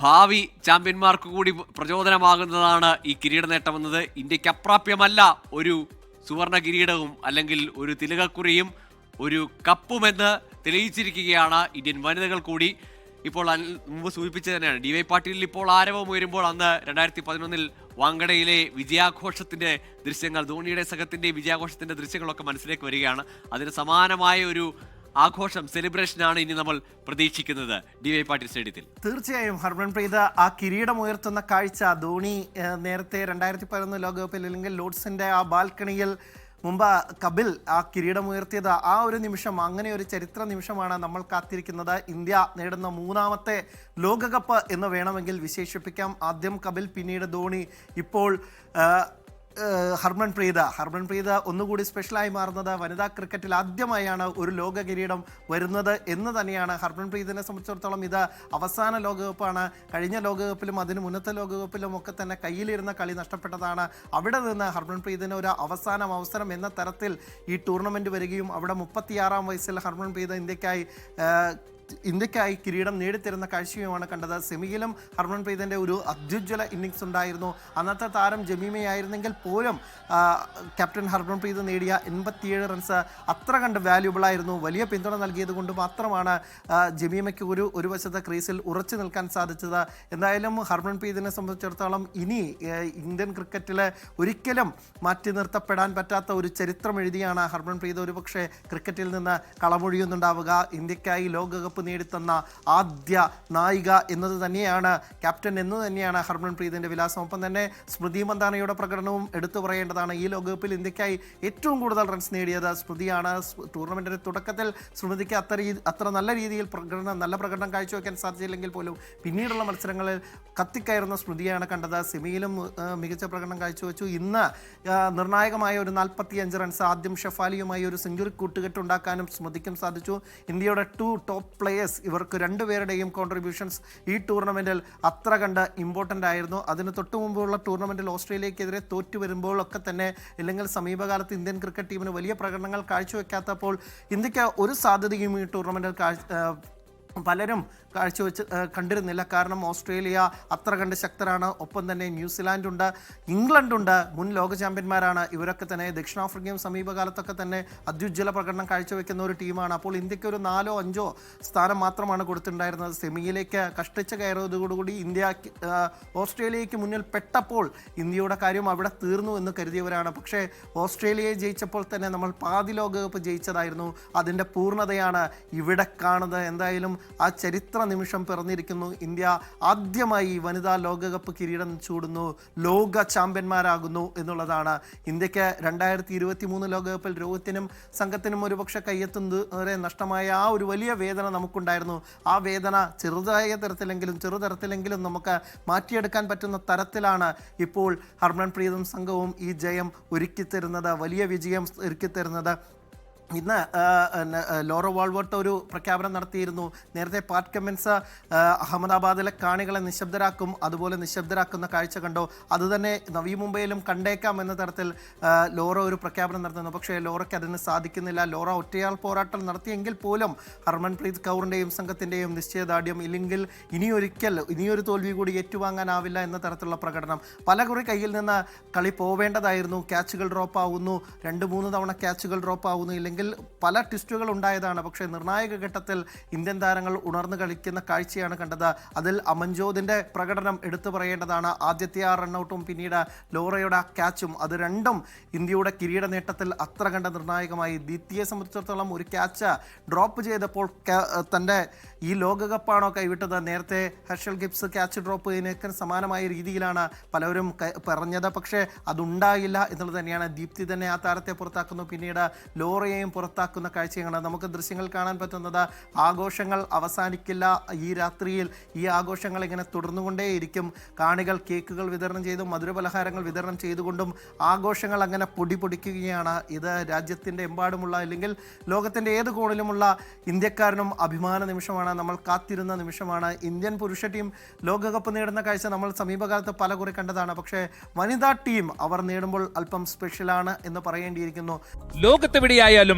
ഭാവി ചാമ്പ്യന്മാർക്ക് കൂടി പ്രചോദനമാകുന്നതാണ് ഈ കിരീട നേട്ടമെന്നത് ഇന്ത്യയ്ക്ക് അപ്രാപ്യമല്ല ഒരു സുവർണ കിരീടവും അല്ലെങ്കിൽ ഒരു തിലകക്കുറിയും ഒരു കപ്പുമെന്ന് തെളിയിച്ചിരിക്കുകയാണ് ഇന്ത്യൻ വനിതകൾ കൂടി. ഇപ്പോൾ മുമ്പ് സൂചിപ്പിച്ചത് തന്നെയാണ്. ഡി വൈ പാട്ടീലിൽ ഇപ്പോൾ ആരവം ഉയരുമ്പോൾ അന്ന് രണ്ടായിരത്തി പതിനൊന്നിൽ വാങ്കടയിലെ വിജയാഘോഷത്തിന്റെ ദൃശ്യങ്ങൾ ധോണിയുടെ സഖത്തിന്റെ വിജയാഘോഷത്തിന്റെ ദൃശ്യങ്ങളൊക്കെ മനസ്സിലേക്ക് വരികയാണ്. അതിന് സമാനമായ ഒരു ആഘോഷം സെലിബ്രേഷൻ ആണ് ഇനി നമ്മൾ പ്രതീക്ഷിക്കുന്നത് ഡി വൈ പാട്ടീൽ സ്റ്റേഡിയത്തിൽ. തീർച്ചയായും ഹർമൻപ്രീത ആ കിരീടം ഉയർത്തുന്ന കാഴ്ച ധോണി നേരത്തെ രണ്ടായിരത്തി പതിനൊന്ന് ലോകകപ്പിൽ അല്ലെങ്കിൽ ലോഡ്സിന്റെ ആ ബാൽക്കണിയിൽ മുമ്പ് കപിൽ ആ കിരീടമുയർത്തിയത് ആ ഒരു നിമിഷം അങ്ങനെ ഒരു ചരിത്ര നിമിഷമാണ് നമ്മൾ കാത്തിരിക്കുന്നത്. ഇന്ത്യ നേടുന്ന മൂന്നാമത്തെ ലോകകപ്പ് എന്ന് വേണമെങ്കിൽ വിശേഷിപ്പിക്കാം. ആദ്യം കപിൽ പിന്നീട് ധോണി. ഇപ്പോൾ ഏഹ്, പ്രീത. ഹർമൻ പ്രീത ഒന്നുകൂടി സ്പെഷ്യലായി മാറുന്നത് വനിതാ ക്രിക്കറ്റിൽ ആദ്യമായാണ് ഒരു ലോക കിരീടം വരുന്നത് എന്ന് തന്നെയാണ് ഹർമൻ പ്രീതിനെ സംബന്ധിച്ചിടത്തോളം ഇത് അവസാന ലോകകപ്പാണ്. കഴിഞ്ഞ ലോകകപ്പിലും അതിന് മുന്നത്തെ ലോകകപ്പിലും ഒക്കെ തന്നെ കയ്യിലിരുന്ന കളി നഷ്ടപ്പെട്ടതാണ്. അവിടെ നിന്ന് ഹർമൻ പ്രീതിന് ഒരു അവസാന അവസരം എന്ന തരത്തിൽ ഈ ടൂർണമെന്റ് വരികയും അവിടെ മുപ്പത്തിയാറാം വയസ്സിൽ ഹർമൻ പ്രീത ഇന്ത്യക്കായി ഇന്ത്യക്കായി കിരീടം നേടിത്തരുന്ന കാഴ്ചയുമാണ് കണ്ടത്. സെമിയിലും ഹർമൻപ്രീതിന്റെ ഒരു അത്യുജ്വല ഇന്നിങ്സ് ഉണ്ടായിരുന്നു. അന്നത്തെ താരം ജമീമയായിരുന്നെങ്കിൽ പോലും ക്യാപ്റ്റൻ ഹർമൻപ്രീത് നേടിയ എൺപത്തിയേഴ് റൺസ് അത്ര കണ്ട് വാല്യുബിൾ ആയിരുന്നു. വലിയ പിന്തുണ നൽകിയത് കൊണ്ട് മാത്രമാണ് ജമീമയ്ക്ക് ഒരു ഒരു വശത്തെ ക്രീസിൽ ഉറച്ചു നിൽക്കാൻ സാധിച്ചത്. എന്തായാലും ഹർമൻപ്രീതിനെ സംബന്ധിച്ചിടത്തോളം ഇനി ഇന്ത്യൻ ക്രിക്കറ്റിൽ ഒരിക്കലും മാറ്റി നിർത്തപ്പെടാൻ പറ്റാത്ത ഒരു ചരിത്രം എഴുതിയാണ് ഹർമൻപ്രീത് ഒരുപക്ഷെ ക്രിക്കറ്റിൽ നിന്ന് കളമൊഴിയുന്നുണ്ടാവുക. ഇന്ത്യക്കായി ലോകകപ്പ് നേടിത്തന്ന ആദ്യ നായിക എന്നത് തന്നെയാണ് ക്യാപ്റ്റൻ എന്ന് തന്നെയാണ് ഹർമൻപ്രീതിന്റെ വിലാസം. ഒപ്പം തന്നെ സ്മൃതി മന്ദാനയുടെ പ്രകടനവും എടുത്തു പറയേണ്ടതാണ്. ഈ ലോകകപ്പിൽ ഇന്ത്യക്കായി ഏറ്റവും കൂടുതൽ റൺസ് നേടിയത് സ്മൃതിയാണ്. ടൂർണമെന്റിന്റെ തുടക്കത്തിൽ സ്മൃതിക്ക് അത്ര അത്ര നല്ല രീതിയിൽ പ്രകടനം നല്ല പ്രകടനം കാഴ്ചവെക്കാൻ സാധിച്ചില്ലെങ്കിൽ പോലും പിന്നീടുള്ള മത്സരങ്ങളിൽ കത്തിക്കയറുന്ന സ്മൃതിയാണ് കണ്ടത്. സെമിയിലും മികച്ച പ്രകടനം കാഴ്ചവെച്ചു. ഇന്ന് നിർണായകമായ ഒരു നാൽപ്പത്തി അഞ്ച് റൺസ് ആദ്യം ഷെഫാലിയുമായി ഒരു സെഞ്ചുറി കൂട്ടുകെട്ടുണ്ടാക്കാനും സ്മൃതിക്കും സാധിച്ചു. ഇന്ത്യയുടെ ടു ടോപ്പ് പ്ലേയേഴ്സ് ഇവർക്ക് രണ്ടുപേരുടെയും കോൺട്രിബ്യൂഷൻസ് ഈ ടൂർണമെന്റിൽ അത്ര കണ്ട് ഇമ്പോർട്ടന്റ് ആയിരുന്നു. അതിന് തൊട്ട് മുമ്പുള്ള ടൂർണമെന്റിൽ ഓസ്ട്രേലിയക്കെതിരെ തോറ്റു വരുമ്പോഴൊക്കെ തന്നെ ഇല്ലെങ്കിൽ സമീപകാലത്ത് ഇന്ത്യൻ ക്രിക്കറ്റ് ടീമിന് വലിയ പ്രകടനങ്ങൾ കാഴ്ചവെക്കാത്തപ്പോൾ ഇന്ത്യയ്ക്ക് ഒരു സാധ്യതയും ഈ ടൂർണമെന്റിൽ പലരും കാഴ്ചവെച്ച് കണ്ടിരുന്നില്ല. കാരണം ഓസ്ട്രേലിയ അത്ര കണ്ട് ശക്തരാണ്. ഒപ്പം തന്നെ ന്യൂസിലാൻഡ് ഉണ്ട് ഇംഗ്ലണ്ട് ഉണ്ട് മുൻ ലോക ചാമ്പ്യന്മാരാണ്. ഇവരൊക്കെ തന്നെ ദക്ഷിണാഫ്രിക്കയും സമീപകാലത്തൊക്കെ തന്നെ അത്യുജ്വല പ്രകടനം കാഴ്ചവെക്കുന്ന ഒരു ടീമാണ്. അപ്പോൾ ഇന്ത്യയ്ക്ക് ഒരു നാലോ അഞ്ചോ സ്ഥാനം മാത്രമാണ് കൊടുത്തിട്ടുണ്ടായിരുന്നത്. സെമിയിലേക്ക് കഷ്ടിച്ച് കയറിയതോടുകൂടി ഇന്ത്യ ഓസ്ട്രേലിയയ്ക്ക് മുന്നിൽ പെട്ടപ്പോൾ ഇന്ത്യയുടെ കാര്യം അവിടെ തീർന്നു എന്ന് കരുതിയവരാണ്. പക്ഷേ ഓസ്ട്രേലിയയെ ജയിച്ചപ്പോൾ തന്നെ നമ്മൾ പാതി ലോകകപ്പ് ജയിച്ചതായിരുന്നു. അതിന്റെ പൂർണതയാണ് ഇവിടെ കാണുന്നത്. എന്തായാലും ആ ചരിത്ര നിമിഷം പിറന്നിരിക്കുന്നു. ഇന്ത്യ ആദ്യമായി വനിതാ ലോകകപ്പ് കിരീടം ചൂടുന്നു. ലോക ചാമ്പ്യന്മാരാകുന്നു എന്നുള്ളതാണ്. ഇന്ത്യയ്ക്ക് രണ്ടായിരത്തി ഇരുപത്തി മൂന്ന് ലോകകപ്പിൽ രോഹിത്തിനും സംഘത്തിനും ഒരുപക്ഷെ കയ്യെത്തുന്നത് വരെ നഷ്ടമായ ആ ഒരു വലിയ വേദന നമുക്കുണ്ടായിരുന്നു. ആ വേദന ചെറുതായ തരത്തിലെങ്കിലും ചെറുതരത്തിലെങ്കിലും നമുക്ക് മാറ്റിയെടുക്കാൻ പറ്റുന്ന തരത്തിലാണ് ഇപ്പോൾ ഹർമൻ പ്രീതും സംഘവും ഈ ജയം ഒരുക്കിത്തരുന്നത് വലിയ വിജയം ഒരുക്കിത്തരുന്നത്. ഇന്ന് ലോറ വാൾവർട്ട് ഒരു പ്രഖ്യാപനം നടത്തിയിരുന്നു. നേരത്തെ പാറ്റ് കമ്മിൻസ് അഹമ്മദാബാദിലെ കാണികളെ നിശബ്ദരാക്കും അതുപോലെ നിശബ്ദരാക്കുന്ന കാഴ്ച കണ്ടോ? അതുതന്നെ നവി മുംബൈയിലും കണ്ടേക്കാം എന്ന തരത്തിൽ ലോറോ ഒരു പ്രഖ്യാപനം നടത്തുന്നു. പക്ഷേ ലോറയ്ക്ക് അതിന് സാധിക്കുന്നില്ല. ലോറ ഒറ്റയാൾ പോരാട്ടം നടത്തിയെങ്കിൽ പോലും ഹർമൻപ്രീത് കൗറിന്റെയും സംഘത്തിന്റെയും നിശ്ചയദാർഢ്യം ഇല്ലെങ്കിൽ ഇനിയൊരിക്കൽ ഇനിയൊരു തോൽവി കൂടി ഏറ്റുവാങ്ങാനാവില്ല എന്ന തരത്തിലുള്ള പ്രകടനം. പല കുറി കയ്യിൽ നിന്ന് കളി പോവേണ്ടതായിരുന്നു. ക്യാച്ചുകൾ ഡ്രോപ്പ് ആവുന്നു രണ്ട് മൂന്ന് തവണ ക്യാച്ചുകൾ ഡ്രോപ്പ് ആവുന്നു ഇല്ലെങ്കിൽ പല ട്വിസ്റ്റുകൾ ഉണ്ടായതാണ്. പക്ഷേ നിർണായക ഘട്ടത്തിൽ ഇന്ത്യൻ താരങ്ങൾ ഉണർന്നു കളിക്കുന്ന കാഴ്ചയാണ് കണ്ടത്. അതിൽ അമൻജോതിന്റെ പ്രകടനം എടുത്തു പറയേണ്ടതാണ്. ആദ്യത്തെ ആ റണ്ണൗട്ടും പിന്നീട് ലോറയുടെ ആ ക്യാച്ചും അത് രണ്ടും ഇന്ത്യയുടെ കിരീട നേട്ടത്തിൽ അത്ര കണ്ട നിർണായകമായി. ദ്വിതീയ സംബന്ധിച്ചിടത്തോളം ഒരു ക്യാച്ച് ഡ്രോപ്പ് ചെയ്തപ്പോൾ തന്റെ ഈ ലോകകപ്പാണോ കൈവിട്ടത്? നേരത്തെ ഹർഷൽ ഗിബ്സ് ക്യാച്ച് ഡ്രോപ്പ് ചെയ്യുന്നതിനൊക്കെ സമാനമായ രീതിയിലാണ് പലരും പറഞ്ഞത്. പക്ഷേ അതുണ്ടായില്ല എന്നുള്ളത് തന്നെയാണ്. ദീപ്തി തന്നെ ആ താരത്തെ പുറത്താക്കുന്നു. പിന്നീട് ലോറയെയും പുറത്താക്കുന്ന കാഴ്ചയാണ് നമുക്ക് ദൃശ്യങ്ങൾ കാണാൻ പറ്റുന്നത്. ആഘോഷങ്ങൾ അവസാനിക്കില്ല. ഈ രാത്രിയിൽ ഈ ആഘോഷങ്ങൾ ഇങ്ങനെ തുടർന്നുകൊണ്ടേയിരിക്കും. കാണികൾ കേക്കുകൾ വിതരണം ചെയ്തും മധുരപലഹാരങ്ങൾ വിതരണം ചെയ്തുകൊണ്ടും ആഘോഷങ്ങൾ അങ്ങനെ പൊടി പൊടിക്കുകയാണ്. ഇത് രാജ്യത്തിന്റെ എമ്പാടുമുള്ള അല്ലെങ്കിൽ ലോകത്തിന്റെ ഏത് കോണിലുമുള്ള ഇന്ത്യക്കാരനും അഭിമാന നിമിഷമാണ്. നമ്മൾ കാത്തിരുന്ന നിമിഷമാണ്. ഇന്ത്യൻ പുരുഷ ടീം ലോകകപ്പ് നേടുന്ന കാഴ്ച നമ്മൾ സമീപകാലത്ത് പല കുറി കണ്ടതാണ്. പക്ഷേ വനിതാ ടീം അവർ നേടുമ്പോൾ അല്പം സ്പെഷ്യലാണ് എന്ന് പറയേണ്ടിയിരിക്കുന്നു. ലോകത്തെവിടെയായാലും